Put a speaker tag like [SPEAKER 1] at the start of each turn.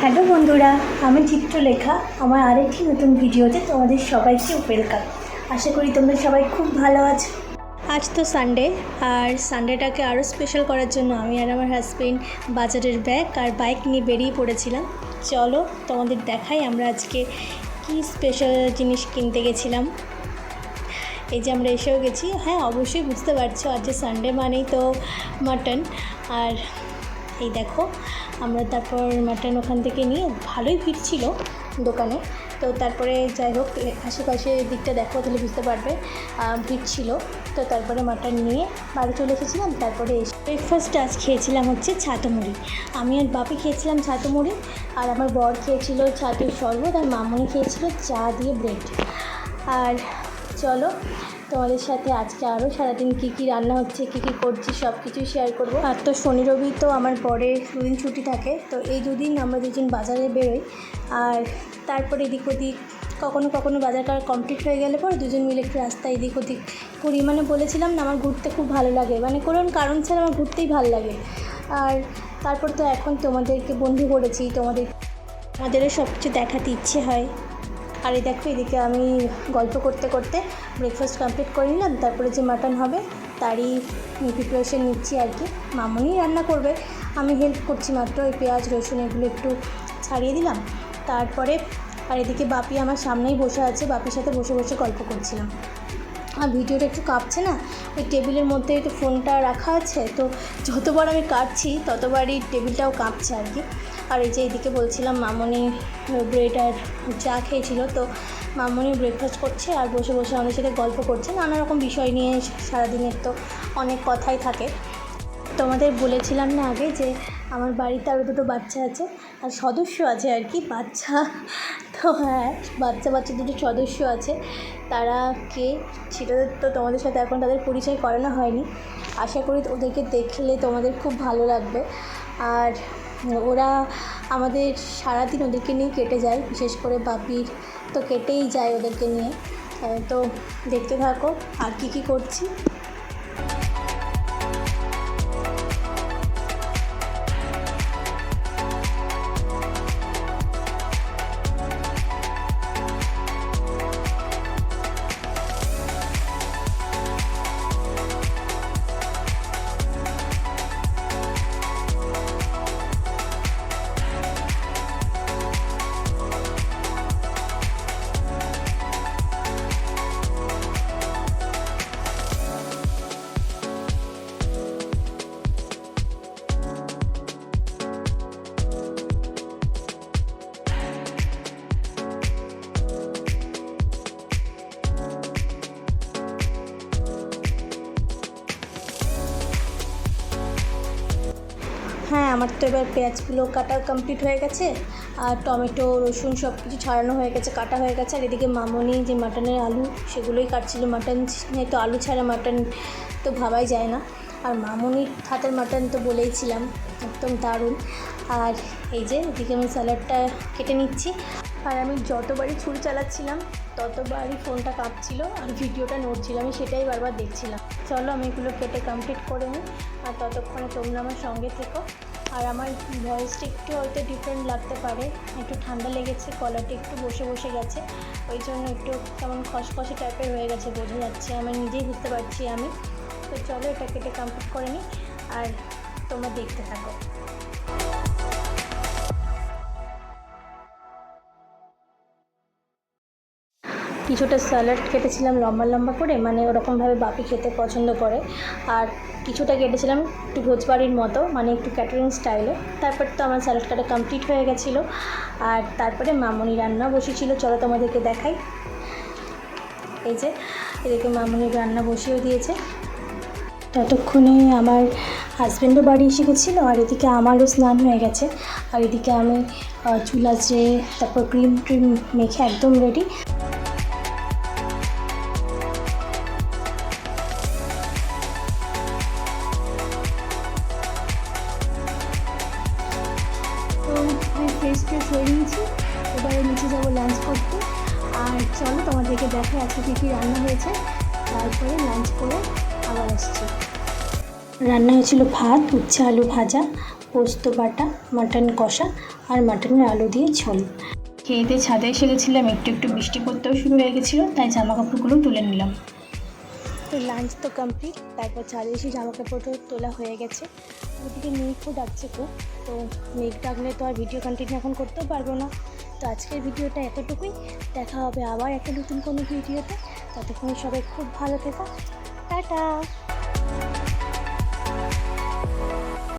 [SPEAKER 1] Hello বন্ধুরা, আমি চিত্রলেখা। আমার আরেকটি নতুন ভিডিওতে তোমাদের সবাইকে ওয়েলকাম আশা করি তোমরা সবাই খুব ভালো আছো। আজ তো সানডে আর সানডেটাকে আরও স্পেশাল করার জন্য আমি আর আমার হাজব্যান্ড বাজারের ব্যাগ আর বাইক নিয়ে বেরিয়ে পড়েছিলাম। চলো তোমাদের দেখাই আমরা আজকে কি স্পেশাল জিনিস কিনতে গেছিলাম। এই যে আমরা এসেও গেছি। হ্যাঁ অবশ্যই বুঝতে পারছ, আজ যে সানডে মানেই তো মাটন আর এই দেখো, আমরা তারপর মাটন ওখান থেকে নিয়ে ভালোই ভিড় ছিল দোকানে। তো তারপরে যাই হোক আশেপাশে দিকটা দেখো তাহলে বুঝতে পারবে। ভিড় ছিল। তো তারপরে মাটন নিয়ে বাড়ি চলে এসেছিলাম, তারপরে এসে ব্রেকফাস্ট আজ খেয়েছিলাম হচ্ছে ছাতু মুড়ি আমি আর বাপি খেয়েছিলাম ছাতু মুড়ি আর আমার বর খেয়েছিল ছাতুর শরবত, আর মামনি খেয়েছিল চা দিয়ে ব্রেড আর চলো, তোমাদের সাথে আজকে আরও সারাদিন কী কী রান্না হচ্ছে, কী কী করছি সব কিছুই শেয়ার করব। আর তো শনি রবি তো আমার বরের দুদিন ছুটি থাকে, তো এই দুদিন আমরা দুজন বাজারে বেরোই। আর তারপরে এদিক ওদিক, কখনো কখনো বাজার করা কমপ্লিট হয়ে গেলে পরে দুজন মিলে একটু রাস্তায় এদিক ওদিক করি মানে বলেছিলাম না, আমার ঘুরতে খুব ভালো লাগে মানে কোনো কারণ ছাড়া আমার ঘুরতেই ভালো লাগে। আর তারপর তো এখন তোমাদেরকে বন্ধু করেছি, তোমাদের, আমাদেরও সব কিছু দেখাতে ইচ্ছে হয়। আর এই দেখো, এদিকে আমি গল্প করতে করতে ব্রেকফাস্ট কমপ্লিট করে নিলাম, তারপরে যে মাটন হবে তারই প্রিপারেশন নিচ্ছি আর কি। মামনি রান্না করবে। আমি হেল্প করছি মাত্র ওই পেঁয়াজ, রসুন এগুলো একটু ছাড়িয়ে দিলাম। তারপরে আর এদিকে বাপি আমার সামনেই বসে আছে, বাপির সাথে বসে বসে গল্প করছিলাম। আর ভিডিওটা একটু কাঁপছে না? ওই টেবিলের মধ্যে একটু ফোনটা রাখা আছে, তো যতবার আমি কাটছি ততবারই টেবিলটাও কাঁপছে আর কি। আর এই যে এদিকে বলছিলাম মামনি ব্রেড আর চা খেয়েছিল, তো মামনি ব্রেকফাস্ট করছে আর বসে বসে আমাদের সাথে গল্প করছে, নানা রকম বিষয় নিয়ে সারাদিনের তো অনেক কথাই থাকে। তোমাদের বলেছিলাম না আগে যে আমার বাড়িতে আরও দুটো বাচ্চা আছে, আর সদস্য আছে আর কি, বাচ্চা। তো হ্যাঁ বাচ্চা বাচ্চা দুটো সদস্য আছে, তারা কে সেটা তো তোমাদের সাথে এখন তাদের পরিচয় করানো হয়নি। আশা করি ওদেরকে দেখলে তোমাদের খুব ভালো লাগবে। আর ওরা আমাদের সারাদিন ওদেরকে নিয়ে কেটে যায়, বিশেষ করে বাপির তো কেটেই যায় ওদেরকে নিয়ে। তো দেখতে থাকো আর কী কী করছি। আমার তো এবার পেঁয়াজগুলো কাটা কমপ্লিট হয়ে গেছে, আর টমেটো, রসুন সব কিছু ছাড়ানো হয়ে গেছে, কাটা হয়ে গেছে। আর এদিকে মামনি যে মাটনের আলু, সেগুলোই কাটছিল। মাটন তো আলু ছাড়া মাটন তো ভাবাই যায় না। আর মামনির হাতের মাটন তো বলেইছিলাম, একদম দারুণ। আর এই যে এদিকে আমি স্যালাডটা কেটে নিচ্ছি। আর আমি যতবারই ছুরি চালাচ্ছিলাম, ততবারই ফোনটা কাঁপছিল আর ভিডিওটা নড়ছিল। আমি সেটাই বারবার দেখছিলাম। চলো আমি এগুলো কেটে কমপ্লিট করে নিই। আর ততক্ষণে তোমরা আমার সঙ্গে থেকো। আর আমার ভয়েসটা একটু হয়তো ডিফারেন্ট লাগতে পারে। একটু ঠান্ডা লেগেছে কলারটা একটু বসে বসে গেছে। ওই জন্য একটু কেমন খসখসে টাইপের হয়ে গেছে, বোঝা যাচ্ছে। আমি নিজেই বুঝতে পারছি আমি। তো চলো এটা কেটে কমপ্লিট করে নিই, আর তোমরা দেখতে থাকো। কিছুটা স্যালাড কেটেছিলাম লম্বা লম্বা করে মানে ওরকমভাবে বাপি খেতে পছন্দ করে। আর কিছুটা কেটেছিলাম একটু ভোজবাড়ির মতো মানে একটু ক্যাটারিং স্টাইলে তারপর তো আমার স্যালাড কাটা কমপ্লিট হয়ে গেছিল। আর তারপরে মামনি রান্না বসেছিল, চলো তোমাদেরকে দেখাই। এই যে, এদিকে মামনি রান্না বসিয়েও দিয়েছে। ততক্ষণে আমার হাজব্যান্ডও বাড়ি এসে গেছিল, আর এদিকে আমারও স্নান হয়ে গেছে। আর এদিকে আমি চুল আঁচড়ে, তারপর ক্রিম ট্রিম মেখে একদম রেডি নিয়েছি এবারে নিচে যাব লাঞ্চ করতে। আর চলো তোমাদেরকে দেখাই আজকে কী কী রান্না হয়েছে। তারপরে লাঞ্চ করে আবার আসছি। রান্না হয়েছিল ভাত, উচ্ছে আলু ভাজা, পোস্ত বাটা, মাটন কষা আর মাটনের আলু দিয়ে ঝোল। খেয়েতে ছাদে এসে গেছিলাম, একটু একটু বৃষ্টি পড়তেও শুরু হয়ে গেছিল, তাই জামা কাপড়গুলো তুলে নিলাম। তো লাঞ্চ তো কমপ্লিট তারপর ছাদে এসে জামা কাপড়ও তোলা হয়ে গেছে। ওদিকে মেঘও ডাকছে খুব, তো মেঘ ডাকলে তো আর ভিডিও কন্টিনিউ এখন করতেও পারব না। তো আজকের ভিডিওটা এতটুকুই, দেখা হবে আবার একটা নতুন কোনো ভিডিওতে। ততক্ষণ সবাই খুব ভালো থেকো। টাটা!